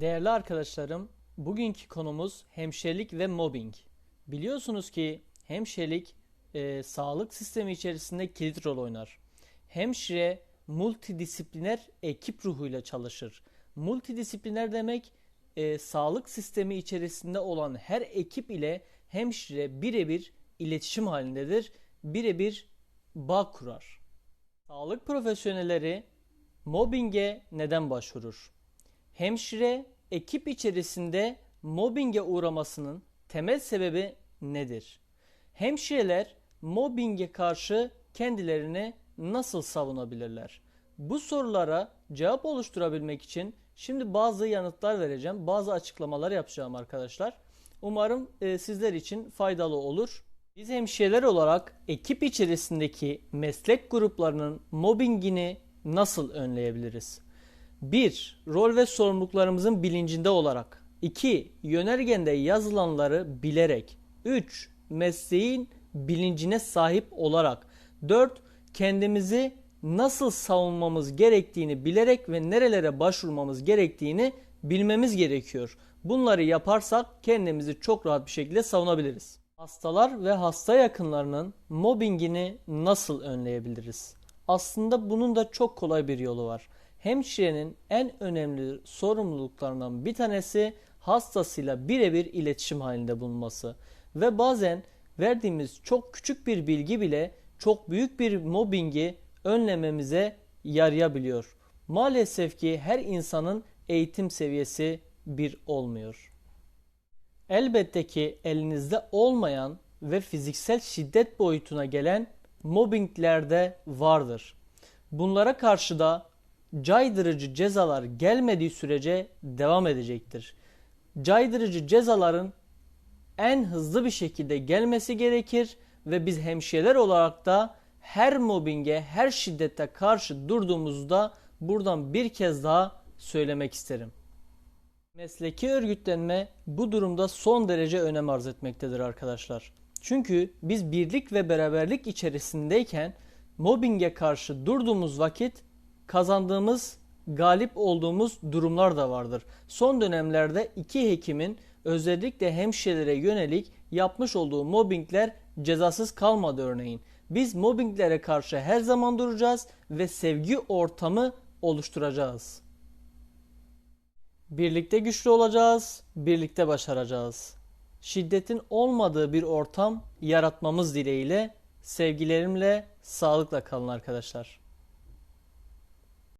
Değerli arkadaşlarım, bugünkü konumuz hemşirelik ve mobbing. Biliyorsunuz ki hemşirelik e, sağlık sistemi içerisinde kilit rol oynar. Hemşire multidisipliner ekip ruhuyla çalışır. Multidisipliner demek e, sağlık sistemi içerisinde olan her ekip ile hemşire birebir iletişim halindedir. Birebir bağ kurar. Sağlık profesyonelleri mobbinge neden başvurur? Hemşire ekip içerisinde mobbinge uğramasının temel sebebi nedir? Hemşireler mobbinge karşı kendilerini nasıl savunabilirler? Bu sorulara cevap oluşturabilmek için şimdi bazı yanıtlar vereceğim, bazı açıklamalar yapacağım arkadaşlar. Umarım e, sizler için faydalı olur. Biz hemşireler olarak ekip içerisindeki meslek gruplarının mobbingini nasıl önleyebiliriz? 1. Rol ve sorumluluklarımızın bilincinde olarak. 2. Yönergende yazılanları bilerek. 3. Mesleğin bilincine sahip olarak. 4. Kendimizi nasıl savunmamız gerektiğini bilerek ve nerelere başvurmamız gerektiğini bilmemiz gerekiyor. Bunları yaparsak kendimizi çok rahat bir şekilde savunabiliriz. Hastalar ve hasta yakınlarının mobbingini nasıl önleyebiliriz? Aslında bunun da çok kolay bir yolu var. Hemşirenin en önemli sorumluluklarından bir tanesi hastasıyla birebir iletişim halinde bulunması. Ve bazen verdiğimiz çok küçük bir bilgi bile çok büyük bir mobbingi önlememize yarayabiliyor. Maalesef ki her insanın eğitim seviyesi bir olmuyor. Elbette ki elinizde olmayan ve fiziksel şiddet boyutuna gelen mobbingler de vardır. Bunlara karşı da caydırıcı cezalar gelmediği sürece devam edecektir. Caydırıcı cezaların en hızlı bir şekilde gelmesi gerekir ve biz hemşireler olarak da her mobbinge, her şiddete karşı durduğumuzda buradan bir kez daha söylemek isterim. Mesleki örgütlenme bu durumda son derece önem arz etmektedir arkadaşlar. Çünkü biz birlik ve beraberlik içerisindeyken mobbinge karşı durduğumuz vakit kazandığımız, galip olduğumuz durumlar da vardır. Son dönemlerde iki hekimin özellikle hemşirelere yönelik yapmış olduğu mobbingler cezasız kalmadı örneğin. Biz mobbinglere karşı her zaman duracağız ve sevgi ortamı oluşturacağız. Birlikte güçlü olacağız, birlikte başaracağız. Şiddetin olmadığı bir ortam yaratmamız dileğiyle sevgilerimle sağlıkla kalın arkadaşlar.